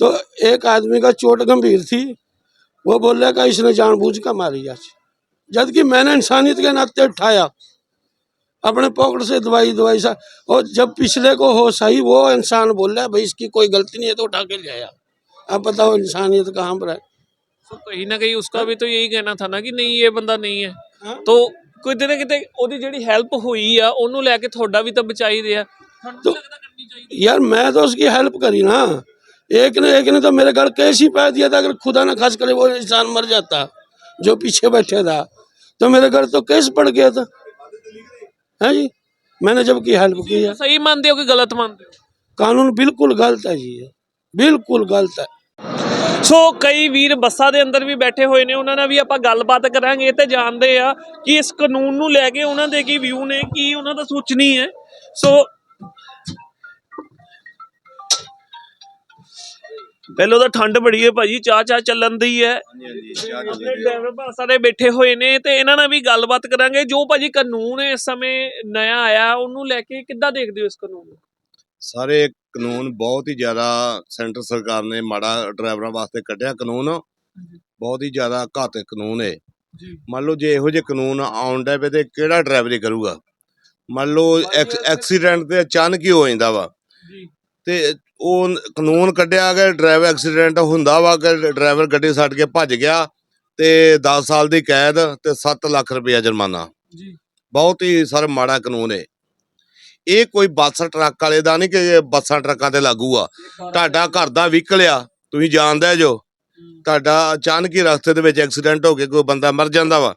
तो एक आदमी का चोट गंभीर थी वो बोल रहे का इसने जानबूझ कर मारी आज जबकि मैंने इंसानियत के नाते उठाया अपने पॉकेट से दवाई दवाई सा और जब पिछले को हो सही वो इंसान बोल रहा है भाई इसकी कोई गलती नहीं है तो उठा के ले आया अब बताओ इंसानियत कहाँ पर है तो कहीं ना कहीं उसका भी तो यही कहना था ना कि नहीं ये बंदा नहीं है हाँ? तो ਕਿਤੇ ਨਾ ਕਿਤੇ ਉਹਦੀ ਜਿਹੜੀ ਹੈਲਪ ਹੋਈ ਆ ਉਹਨੂੰ ਲੈ ਕੇ ਤੁਹਾਡਾ ਵੀ ਤਾਂ ਬਚਾਈ ਰਿਹਾ ਯਾਰ ਮੈਂ ਤਾਂ ਉਸकी ਹੈਲਪ ਕਰੀ ਨਾ मैं तो उसकी हेल्प करी ना एक ने एक ने तो मेरे घर केस ही पा दिया था अगर खुदा ना खास करे वो इंसान मर जाता जो पीछे बैठे था तो मेरे घर तो केस पड़ गया था है जी मैंने जब की हेल्प की है ਸਹੀ ਮੰਨਦੇ ਹੋ ਕਿ ਗਲਤ ਮੰਨਦੇ ਹੋ कानून बिल्कुल गलत है जी ये बिल्कुल गलत है ਸੋ ਕਈ ਵੀਰ ਬੱਸਾਂ ਦੇ ਅੰਦਰ ਵੀ ਬੈਠੇ ਹੋਏ ਨੇ ਉਹਨਾਂ ਨਾਲ ਵੀ ਆਪਾਂ ਗੱਲਬਾਤ ਕਰਾਂਗੇ ਤੇ ਜਾਣਦੇ ਆ ਕਿ ਇਸ ਕਾਨੂੰਨ ਨੂੰ ਲੈ ਕੇ ਉਹਨਾਂ ਦੇ ਕੀ ਵਿਊ ਨੇ ਕੀ ਉਹਨਾਂ ਦਾ ਸੋਚਣੀ ਹੈ ਸੋ ਪਹਿਲਾਂ ਤਾਂ ਠੰਡ ਬੜੀ ਹੈ ਭਾਜੀ ਚਾਹ ਚਾਹ ਚੱਲਣ ਦੀ ਹੈ। ਆਪਣੇ ਡਰਾਈਵਰ ਭਾ ਸਾਰੇ ਬੈਠੇ ਹੋਏ ਨੇ ਤੇ ਇਹਨਾਂ ਨਾਲ ਵੀ ਗੱਲਬਾਤ ਕਰਾਂਗੇ। ਜੋ ਭਾਜੀ ਕਾਨੂੰਨ ਇਸ ਸਮੇਂ ਨਇਆ ਆਇਆ ਉਹਨੂੰ ਲੈ ਕੇ ਕਿੱਦਾਂ ਦੇਖਦੇ ਹੋ ਇਸ ਕਾਨੂੰਨ ਨੂੰ? ਸਾਰੇ ਕਾਨੂੰਨ ਬਹੁਤ ਹੀ ਜ਼ਿਆਦਾ ਸੈਂਟਰ ਸਰਕਾਰ ਨੇ ਮਾੜਾ ਡਰਾਈਵਰਾਂ ਵਾਸਤੇ ਕੱਢਿਆ ਕਾਨੂੰਨ। ਬਹੁਤ ਹੀ ਜ਼ਿਆਦਾ ਘਾਤਕ ਕਾਨੂੰਨ ਹੈ। ਜੀ। ਮੰਨ ਲਓ ਜੇ ਇਹੋ ਜਿਹੇ ਕਾਨੂੰਨ ਆਉਣ ਡੈ ਪਏ ਤੇ ਕਿਹੜਾ ਡਰਾਈਵਰੀ ਕਰੂਗਾ? ਮੰਨ ਲਓ ਐਕਸ- ਐਕਸੀਡੈਂਟ ਤੇ ਅਚਾਨਕ ਹੀ ਹੋ ਜਾਂਦਾ ਵਾ। ਤੇ ਉਹ ਕਾਨੂੰਨ ਕੱਢਿਆ ਕਿ ਡਰਾਈਵਰ ਐਕਸੀਡੈਂਟ ਹੁੰਦਾ ਵਾ ਕਿ ਡਰਾਈਵਰ ਗੱਡੀ ਛੱਡ ਕੇ ਭੱਜ ਗਿਆ ਤੇ 10 ਸਾਲ ਦੀ ਕੈਦ ਤੇ 7 ਲੱਖ ਰੁਪਇਆ ਜੁਰਮਾਨਾ। ਜੀ। ਬਹੁਤ ਹੀ ਸਰ ਮਾੜਾ ਕਾਨੂੰਨ ਹੈ ਇਹ ਕੋਈ ਬੱਸ ਟਰੱਕ ਵਾਲੇ ਦਾ ਨਹੀਂ ਕਿ ਬੱਸਾਂ ਟਰੱਕਾਂ ਤੇ ਲਾਗੂ ਆ। ਤੁਹਾਡਾ ਘਰ ਦਾ ਵਹੀਕਲ ਆ ਤੁਸੀਂ ਜਾਣਦੇ ਜੋ। ਤੁਹਾਡਾ ਅਚਾਨਕ ਹੀ ਰਸਤੇ ਦੇ ਵਿੱਚ ਐਕਸੀਡੈਂਟ ਹੋ ਕੇ ਕੋਈ ਬੰਦਾ ਮਰ ਜਾਂਦਾ ਵਾ।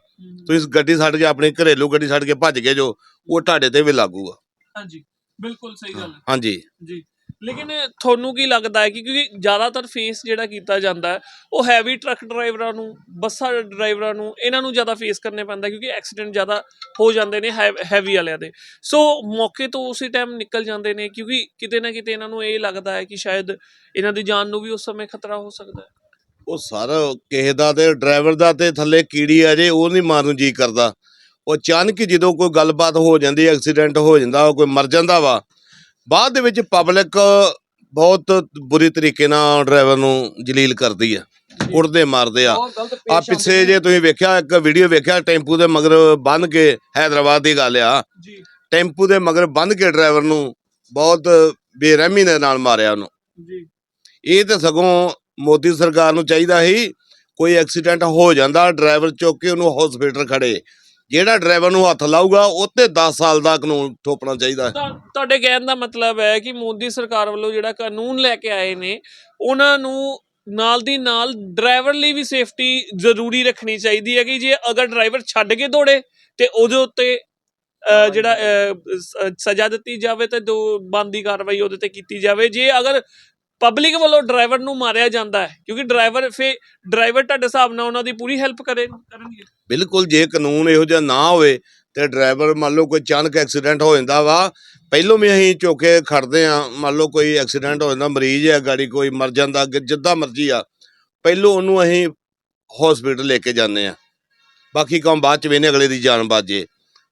ਤੁਸੀਂ ਗੱਡੀ ਛੱਡ ਕੇ ਆਪਣੀ ਘਰੇਲੂ ਗੱਡੀ ਛੱਡ ਕੇ ਭੱਜ ਗਏ ਜੋ ਉਹ ਤੁਹਾਡੇ ਤੇ ਵੀ ਲਾਗੂ ਆ। ਹਾਂਜੀ ਬਿਲਕੁਲ ਸਹੀ ਗੱਲ ਹੈ। ਹਾਂਜੀ। ਜੀ। ਲੇਕਿਨ ਤੁਹਾਨੂੰ ਕੀ ਲੱਗਦਾ ਹੈ ਕਿ ਕਿਉਂਕਿ ਜ਼ਿਆਦਾਤਰ ਫੇਸ ਜਿਹੜਾ ਕੀਤਾ ਜਾਂਦਾ ਹੈ, ਉਹ ਹੈਵੀ ਟਰੱਕ ਡਰਾਈਵਰਾਂ ਨੂੰ, ਬੱਸਾਂ ਡਰਾਈਵਰਾਂ ਨੂੰ, ਇਹਨਾਂ ਨੂੰ ਜ਼ਿਆਦਾ ਫੇਸ ਕਰਨੇ ਪੈਂਦਾ ਕਿਉਂਕਿ ਐਕਸੀਡੈਂਟ ਜ਼ਿਆਦਾ ਹੋ ਜਾਂਦੇ ਨੇ ਹੈਵੀ ਵਾਲਿਆਂ ਦੇ। ਸੋ ਮੌਕੇ ਤੋਂ ਉਸੇ ਟਾਈਮ ਨਿਕਲ ਜਾਂਦੇ ਨੇ ਕਿਉਂਕਿ ਕਿਤੇ ਨਾ ਕਿਤੇ ਇਹਨਾਂ ਨੂੰ ਇਹ ਲੱਗਦਾ ਹੈ ਕਿ ਸ਼ਾਇਦ ਇਹਨਾਂ ਦੀ ਜਾਨ ਨੂੰ ਵੀ ਉਸ ਸਮੇਂ ਖਤਰਾ ਹੋ ਸਕਦਾ ਹੈ। ਉਹ ਸਰ, ਕਿਸੇ ਦਾ ਤੇ ਡਰਾਈਵਰ ਦਾ ਤੇ ਥੱਲੇ ਕੀੜੀ ਆ ਜੇ, ਉਹ ਨਹੀਂ ਮਾਰਨ ਨੂੰ ਜੀ ਕਰਦਾ। ਉਹ ਅਚਾਨਕ ਜਦੋਂ ਕੋਈ ਗੱਲਬਾਤ ਹੋ ਜਾਂਦੀ ਐਕਸੀਡੈਂਟ ਹੋ ਜਾਂਦਾ ਕੋਈ ਮਰ ਜਾਂਦਾ ਵਾ ਬਾਅਦ ਦੇ ਵਿੱਚ ਪਬਲਿਕ ਬਹੁਤ ਬੁਰੀ ਤਰੀਕੇ ਨਾਲ ਡਰਾਈਵਰ ਨੂੰ ਜਲੀਲ ਕਰਦੀ ਆ ਕੁੱਟਦੇ ਮਾਰਦੇ ਆ। ਆ ਪਿੱਛੇ ਜੇ ਤੁਸੀਂ ਵੇਖਿਆ ਇੱਕ ਵੀਡੀਓ ਵੇਖਿਆ ਟੈਂਪੂ ਦੇ ਮਗਰ ਬੰਨ ਕੇ ਹੈਦਰਾਬਾਦ ਦੀ ਗੱਲ ਆ। ਟੈਂਪੂ ਦੇ ਮਗਰ ਬੰਨ ਕੇ ਡਰਾਈਵਰ ਨੂੰ ਬਹੁਤ ਬੇਰਹਿਮੀ ਦੇ ਨਾਲ ਮਾਰਿਆ ਉਹਨੂੰ। ਜੀ। ਇਹ ਤੇ ਸਗੋਂ ਮੋਦੀ ਸਰਕਾਰ ਨੂੰ ਚਾਹੀਦਾ ਸੀ ਕੋਈ ਐਕਸੀਡੈਂਟ ਹੋ ਜਾਂਦਾ ਡਰਾਈਵਰ ਚੁੱਕ ਕੇ ਉਹਨੂੰ ਹਸਪੀਟਲ ਖੜੇ ਜਿਹੜਾ ਡਰਾਈਵਰ ਨੂੰ ਹੱਥ ਲਾਊਗਾ ਉੱਤੇ 10 ਸਾਲ ਦਾ ਕਾਨੂੰਨ ਥੋਪਣਾ ਚਾਹੀਦਾ ਤਾਂ ਤੁਹਾਡੇ ਕਹਿਣ ਦਾ ਮਤਲਬ ਹੈ ਕਿ ਮੋਦੀ ਸਰਕਾਰ ਵੱਲੋਂ ਜਿਹੜਾ ਕਾਨੂੰਨ ਲੈ ਕੇ ਆਏ ਨੇ ਉਹਨਾਂ ਨੂੰ ਨਾਲ ਦੀ ਨਾਲ ਡਰਾਈਵਰ ਲਈ ਵੀ ਸੇਫਟੀ ਜ਼ਰੂਰੀ ਰੱਖਣੀ ਚਾਹੀਦੀ ਹੈ ਕਿ ਜੇ ਅਗਰ ਡਰਾਈਵਰ ਛੱਡ ਕੇ ਦੌੜੇ ਤੇ ਉਹਦੇ ਉੱਤੇ ਅਹ, ਜਿਹੜਾ ਅਹ, ਸ- ਸਜ਼ਾ ਦਿੱਤੀ ਜਾਵੇ ਤੇ ਦੋ ਬੰਦੀ ਕਾਰਵਾਈ ਉਹਦੇ ਤੇ ਕੀਤੀ ਜਾਵੇ। ਜੇ ਅਗਰ ਪਬਲਿਕ ਵੱਲੋਂ ਡਰਾਈਵਰ ਨੂੰ ਮਾਰਿਆ ਜਾਂਦਾ ਹੈ, ਕਿਉਂਕਿ ਡਰਾਈਵਰ ਫੇ ਡਰਾਈਵਰ ਤੁਹਾਡੇ ਹਿਸਾਬ ਨਾਲ ਉਹਨਾਂ ਦੀ ਪੂਰੀ ਹੈਲਪ ਕਰੇ, ਕਰਨਗੇ। ਬਿਲਕੁਲ ਜੇ ਕਾਨੂੰਨ ਇਹੋ ਜਿਹਾ ਨਾ ਹੋਵੇ, ਤੇ ਡਰਾਈਵਰ ਮੰਨ ਲਓ ਕੋਈ ਅਚਾਨਕ ਐਕਸੀਡੈਂਟ ਹੋ ਜਾਂਦਾ ਵਾ, ਪਹਿਲੋਂ ਵੀ ਅਸੀਂ ਚੌਕੇ ਖੜਦੇ ਆ ਮੰਨ ਲਓ ਕੋਈ ਐਕਸੀਡੈਂਟ ਹੋ ਜਾਂਦਾ, ਮਰੀਜ਼ ਹੈ ਗਾੜੀ ਕੋਈ ਮਰ ਜਾਂਦਾ, ਅੱਗੇ ਜਿੱਦਾਂ ਮਰਜ਼ੀ ਆ, ਪਹਿਲੋਂ ਉਹਨੂੰ ਅਸੀਂ ਹਸਪੀਟਲ ਲੈ ਕੇ ਜਾਂਦੇ ਆ ਬਾਕੀ ਕੰਮ ਬਾਅਦ ਚ ਵੇਨੇ ਅਗਲੇ ਦੀ ਜਾਨ ਬਾਜੇ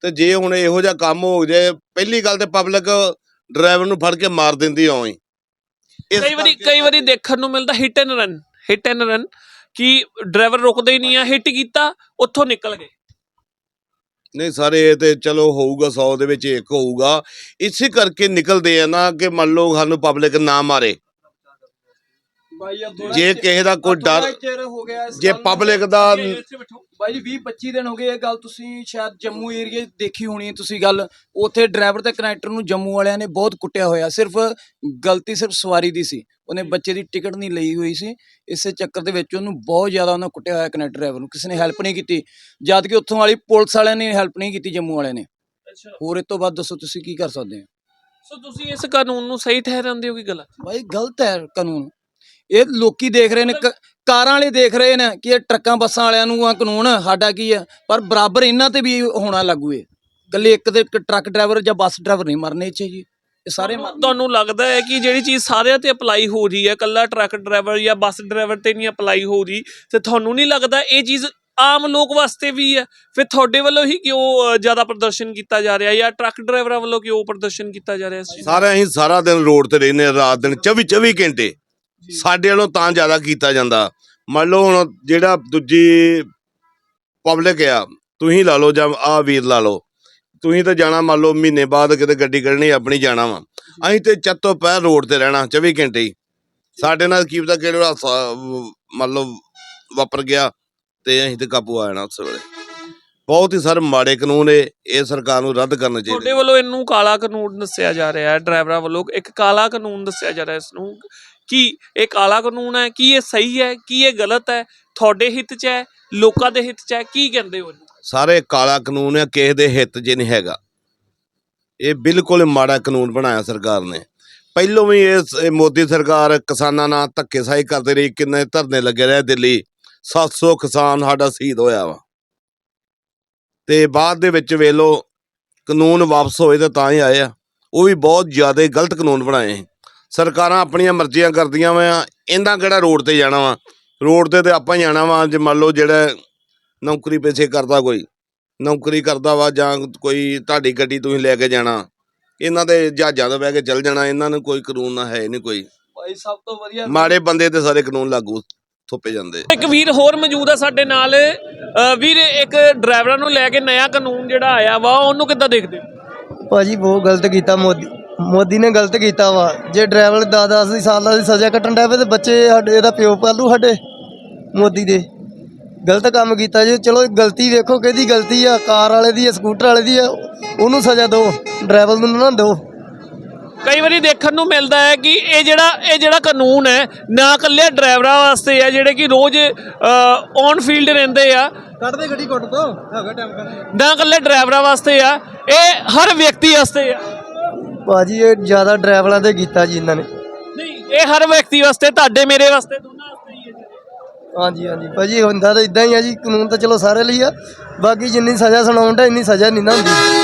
ਤੇ ਜੇ ਹੁਣ ਇਹੋ ਜਿਹਾ ਕੰਮ ਹੋ ਜਾਏ ਪਹਿਲੀ ਗੱਲ ਤੇ ਪਬਲਿਕ ਡਰਾਈਵਰ ਨੂੰ ਫੜ ਕੇ ਮਾਰ ਦਿੰਦੀ ਆਂ ਹੀ ਇਸ ਕਈ ਵਾਰੀ ਕਰਕੇ ਕਈ ਵਾਰੀ ਦੇਖਣ ਨੂੰ ਮਿਲਦਾ hit and run hit and run ਕਿ ਡਰਾਈਵਰ ਰੁਕਦਾ ਹੀ ਨਹੀਂ ਆ ਹਿੱਟ ਕੀਤਾ ਉੱਥੋਂ ਨਿਕਲ ਗਏ। ਨਹੀਂ ਸਾਰੇ ਇਹ ਤੇ ਚਲੋ ਹੋਊਗਾ 100 ਦੇ ਵਿੱਚ ਇੱਕ ਹੋਊਗਾ। ਇਸੇ ਕਰਕੇ ਨਿਕਲਦੇ ਆ ਨਾ ਕਿ ਮੰਨ ਲਓ ਸਾਨੂੰ ਪਬਲਿਕ ਨਾ ਮਾਰੇ। ਜੇ ਕਿਸੇ ਦਾ ਕੋਈ ਡਰ ਜੇ। ਪਬਲਿਕ ਦਾ ਬਾਈ ਜੀ 20 25 ਦਿਨ ਹੋ ਗਏ ਇਹ ਗੱਲ ਤੁਸੀਂ ਸ਼ਾਇਦ ਜੰਮੂ ਏਰੀਆ 'ਚ ਦੇਖੀ ਹੋਣੀ ਹੈ ਤੁਸੀਂ ਗੱਲ। ਉੱਥੇ ਡਰਾਈਵਰ ਤੇ ਕਨੈਕਟਰ ਨੂੰ ਜੰਮੂ ਵਾਲਿਆਂ ਨੇ ਬਹੁਤ ਕੁੱਟਿਆ ਹੋਇਆ। ਸਿਰਫ ਗਲਤੀ ਸਿਰਫ ਸਵਾਰੀ ਦੀ ਸੀ। ਉਹਨੇ ਬੱਚੇ ਦੀ ਟਿਕਟ ਨਹੀਂ ਲਈ ਹੋਈ ਸੀ। ਇਸੇ ਚੱਕਰ ਦੇ ਵਿੱਚ ਉਹਨੂੰ ਬਹੁਤ ਜ਼ਿਆਦਾ ਉਹਨਾਂ ਕੁੱਟਿਆ ਹੋਇਆ ਕਨੈਕਟਰ ਡਰਾਈਵਰ ਨੂੰ। ਕਿਸੇ ਨੇ ਹੈਲਪ ਨਹੀਂ ਕੀਤੀ। ਜਦ ਕਿ ਉੱਥੋਂ ਵਾਲੀ ਪੁਲਿਸ ਵਾਲਿਆਂ ਨੇ ਹੈਲਪ ਨਹੀਂ ਕੀਤੀ ਜੰਮੂ ਵਾਲਿਆਂ ਨੇ। ਅੱਛਾ। ਹੋਰ ਇਸ ਤੋਂ ਬਾਅਦ ਦੱਸੋ ਤੁਸੀਂ ਕੀ ਕਰ ਸਕਦੇ ਹੋ? ਸੋ ਤੁਸੀਂ ਇਸ ਕਾਨੂੰਨ ਨੂੰ ਸਹੀ ਠਹਿਰਾਉਂਦੇ ਹੋ ਕਿ ਗਲਤ? ਭਾਈ ਗਲਤ ਹੈ ਕਾਨੂੰਨ। ਇਹ ਲੋਕੀ ਦੇਖ ਰਹੇ ਨੇ ਕ- ਕਾਰਾਂ ਵਾਲੇ ਦੇਖ ਰਹੇ ਨੇ ਕਿ ਇਹ ਟਰੱਕਾਂ ਬੱਸਾਂ ਵਾਲਿਆਂ ਨੂੰ ਆ ਕਾਨੂੰਨ ਸਾਡਾ ਕੀ ਆ ਪਰ ਬਰਾਬਰ ਇਹਨਾਂ ਤੇ ਵੀ ਹੋਣਾ ਲਾਗੂ ਏ। ਕੱਲੇ ਇੱਕ ਦੇ ਇੱਕ ਟਰੱਕ ਡਰਾਈਵਰ ਜਾਂ ਬੱਸ ਡਰਾਈਵਰ ਨਹੀਂ ਮਰਨੇ ਚਾਹੀਏ ਇਹ ਸਾਰੇ ਤੁਹਾਨੂੰ ਲੱਗਦਾ ਹੈ ਕਿ ਜਿਹੜੀ ਚੀਜ਼ ਸਾਰਿਆਂ ਤੇ ਅਪਲਾਈ ਹੋ ਰਹੀ ਹੈ ਕੱਲਾ ਟਰੱਕ ਡਰਾਈਵਰ ਜਾਂ ਬੱਸ ਡਰਾਈਵਰ ਤੇ ਨਹੀਂ ਅਪਲਾਈ ਹੋ ਰਹੀ ਤੇ ਤੁਹਾਨੂੰ ਨਹੀਂ ਲੱਗਦਾ ਇਹ ਚੀਜ਼ ਆਮ ਲੋਕ ਵਾਸਤੇ ਵੀ ਹੈ? ਫਿਰ ਤੁਹਾਡੇ ਵੱਲੋਂ ਹੀ ਕਿਉਂ ਅ, ਜ਼ਿਆਦਾ ਪ੍ਰਦਰਸ਼ਨ ਕੀਤਾ ਜਾ ਰਿਹਾ ਜਾਂ ਟਰੱਕ ਡਰਾਈਵਰਾਂ ਵੱਲੋਂ ਕਿਉਂ ਪ੍ਰਦਰਸ਼ਨ ਕੀਤਾ ਜਾ ਰਿਹਾ ਇਸ ਚੀਜ਼ ਸਾਰੇ ਅਸੀਂ ਸਾਰਾ ਦਿਨ ਰੋਡ ਤੇ ਰਹਿੰਦੇ ਹਾਂ, ਰਾਤ ਦਿਨ 24 24 ਘੰਟੇ ਸਾਡੇ ਵੱਲੋਂ ਤਾਂ ਜ਼ਿਆਦਾ ਕੀਤਾ ਜਾਂਦਾ। ਮੰਨ ਲਓ ਹੁਣ ਜਿਹੜਾ ਦੂਜੀ ਪਬਲਿਕ ਆ ਤੁਸੀਂ ਲਾ ਲਓ ਜਾਂ ਆ ਵੀਰ ਲਾ ਲਓ। ਤੁਸੀਂ ਤਾਂ ਜਾਣਾ ਮੰਨ ਲਓ ਮਹੀਨੇ ਬਾਅਦ ਕਿਤੇ ਗੱਡੀ ਕੱਢਣੀ ਆਪਣੀ ਜਾਣਾ ਵਾ। ਅਸੀਂ ਤੇ ਚੱਤੋ ਪੈਰ ਰੋਡ ਤੇ ਰਹਿਣਾ 24 ਘੰਟੇ ਹੀ। ਸਾਡੇ ਨਾਲ ਕੀ ਪਤਾ ਕਿਹੜਾ ਹਾਦਸਾ ਮੰਨ ਲਓ ਵਾਪਰ ਗਿਆ ਤੇ ਅਸੀਂ ਤੇ ਕਾਬੂ ਆ ਜਾਣਾ ਉਸ ਵੇਲੇ। ਬਹੁਤ ਹੀ ਸਰ ਮਾੜੇ ਕਾਨੂੰਨ ਇਹ ਇਹ ਸਰਕਾਰ ਨੂੰ ਰੱਦ ਕਰਨੇ ਚਾਹੀਦੇ ਤੁਹਾਡੇ ਵੱਲੋਂ ਇਹਨੂੰ ਕਾਲਾ ਕਾਨੂੰਨ ਦੱਸਿਆ ਜਾ ਰਿਹਾ ਹੈ ਡਰਾਈਵਰਾਂ ਵੱਲੋਂ ਇੱਕ ਕਾਲਾ ਕਾਨੂੰਨ ਦੱਸਿਆ ਜਾ ਰਿਹਾ ਇਸ ਨੂੰ ਕੀ ਇਹ ਕਾਲਾ ਕਾਨੂੰਨ ਹੈ? ਕੀ ਇਹ ਸਹੀ ਹੈ? ਕੀ ਇਹ ਗਲਤ ਹੈ? ਤੁਹਾਡੇ ਹਿੱਤ 'ਚ ਹੈ? ਲੋਕਾਂ ਦੇ ਹਿੱਤ 'ਚ ਹੈ? ਕੀ ਕਹਿੰਦੇ ਹੋ ਇਹਨੂੰ? ਸਾਰੇ ਕਾਲਾ ਕਾਨੂੰਨ ਹੈ ਕਿਸੇ ਦੇ ਹਿੱਤ 'ਚ ਨਹੀਂ ਹੈਗਾ। ਇਹ ਬਿਲਕੁਲ ਮਾੜਾ ਕਾਨੂੰਨ ਬਣਾਇਆ ਸਰਕਾਰ ਨੇ। ਪਹਿਲੋਂ ਵੀ ਇਹ ਇਹ ਮੋਦੀ ਸਰਕਾਰ ਕਿਸਾਨਾਂ ਨਾਲ ਧੱਕੇਸ਼ਾਹੀ ਕਰਦੇ ਰਹੀ ਕਿੰਨੇ ਧਰਨੇ ਲੱਗੇ ਰਹੇ ਦਿੱਲੀ। 700 ਕਿਸਾਨ ਸਾਡਾ ਸ਼ਹੀਦ ਹੋਇਆ ਵਾ। ਤੇ ਬਾਅਦ ਦੇ ਵਿੱਚ ਵੇਖ ਲਓ ਕਾਨੂੰਨ ਵਾਪਸ ਹੋਏ ਤਾਂ ਤਾਂ ਹੀ ਆਏ ਆ। ਉਹ ਵੀ ਬਹੁਤ ਜ਼ਿਆਦਾ ਗਲਤ ਕਾਨੂੰਨ ਬਣਾਏ। ਸਰਕਾਰਾਂ ਆਪਣੀਆਂ ਮਰਜ਼ੀਆਂ ਕਰਦੀਆਂ ਵਾ ਇਹਨਾਂ ਕਿਹੜਾ ਰੋਡ ਤੇ ਜਾਣਾ ਵਾ? ਰੋਡ ਤੇ ਤੇ ਆਪਾਂ ਹੀ ਜਾਣਾ ਵਾ ਜੇ ਮੰਨ ਲਓ ਜਿਹੜਾ ਨੌਕਰੀ ਪੇਸ਼ੇ ਕਰਦਾ ਕੋਈ ਨੌਕਰੀ ਕਰਦਾ ਵਾ ਜਾਂ ਕੋਈ ਤੁਹਾਡੀ ਗੱਡੀ ਤੁਸੀਂ ਲੈ ਕੇ ਜਾਣਾ ਇਹਨਾਂ ਦੇ ਜਹਾਜ਼ਾਂ ਤੇ ਬਹਿ ਕੇ ਚੱਲ ਜਾਣਾ ਇਹਨਾਂ ਨੂੰ ਕੋਈ ਕਾਨੂੰਨ ਨਾ ਹੈ ਨਹੀਂ ਕੋਈ। ਭਾਈ ਸਭ ਤੋਂ ਵਧੀਆ ਮਾੜੇ ਬੰਦੇ ਤੇ ਸਾਰੇ ਕਾਨੂੰਨ ਲਾਗੂ। ਥੋਪੇ ਜਾਂਦੇ। ਇੱਕ ਵੀਰ ਹੋਰ ਮੌਜੂਦ ਹੈ ਸਾਡੇ ਨਾਲ। ਵੀਰ ਇੱਕ ਡਰਾਈਵਰਾਂ ਨੂੰ ਲੈ ਕੇ ਨਵਾਂ ਕਾਨੂੰਨ ਜਿਹੜਾ ਆਇਆ ਵਾ ਉਹਨੂੰ ਕਿੱਦਾਂ ਦੇਖਦੇ ਹੋ? ਭਾਜੀ ਬਹੁਤ ਗਲਤ ਕੀਤਾ ਮੋਦੀ। ਮੋਦੀ ਨੇ ਗਲਤ ਕੀਤਾ ਵਾ। ਜੇ ਡਰਾਈਵਰ 10-10 ਦੀ ਸਾਲਾਂ ਦੀ ਸਜ਼ਾ ਕੱਟਣ ਪਏ ਤੇ ਬੱਚੇ ਸਾਡੇ ਇਹਦਾ ਪਿਓ ਪਾਲੂ ਸਾਡੇ ਮੋਦੀ ਦੇ। ਗਲਤ ਕੰਮ ਕੀਤਾ ਜੀ। ਚਲੋ ਗਲਤੀ ਵੇਖੋ ਕਿਹਦੀ ਗਲਤੀ ਆ। ਕਾਰ ਵਾਲੇ ਦੀ ਆ ਸਕੂਟਰ ਵਾਲੇ ਦੀ ਆ ਉਹਨੂੰ ਸਜ਼ਾ ਦਿਓ। ਡਰਾਈਵਰ ਨੂੰ ਨਾ ਦਿਓ। ਕਈ ਵਾਰੀ ਦੇਖਣ ਨੂੰ ਮਿਲਦਾ ਹੈ ਕਿ ਇਹ ਜਿਹੜਾ ਇਹ ਜਿਹੜਾ ਕਾਨੂੰਨ ਹੈ ਨਾ ਇਕੱਲੇ ਡਰਾਈਵਰਾਂ ਵਾਸਤੇ ਹੈ ਜਿਹੜੇ ਕਿ ਰੋਜ਼ ਔਨ ਫੀਲਡ ਰਹਿੰਦੇ ਆ। ਕੱਢ ਦੇ ਗੱਡੀ ਕੱਟ ਤੋਂ? ਹੈਗਾ ਟਾਈਮ ਨਾ ਇਕੱਲੇ ਡਰਾਈਵਰਾਂ ਵਾਸਤੇ ਆ ਇਹ ਹਰ ਵਿਅਕਤੀ ਵਾਸਤੇ ਆ। ਭਾਜੀ ਇਹ ਜ਼ਿਆਦਾ ਡਰਾਈਵਰਾਂ ਤੇ ਕੀਤਾ ਜੀ ਇਹਨਾਂ ਨੇ। ਨਹੀਂ ਇਹ ਹਰ ਵਿਅਕਤੀ ਵਾਸਤੇ ਤੁਹਾਡੇ ਮੇਰੇ ਵਾਸਤੇ ਦੋਨਾਂ ਵਾਸਤੇ ਹੀ ਹੈ ਹਾਂਜੀ ਹਾਂਜੀ। ਭਾਜੀ ਹੁੰਦਾ ਤਾਂ ਇਦਾਂ ਹੀ ਆ ਜੀ ਕਾਨੂੰਨ ਤਾਂ ਚਲੋ ਸਾਰੇ ਲਈ ਆ। ਬਾਕੀ ਜਿੰਨੀ ਸਜ਼ਾ ਸੁਣਾਉਂਦਾ ਇੰਨੀ ਸਜ਼ਾ ਨਹੀਂ ਨਾ ਹੁੰਦੀ।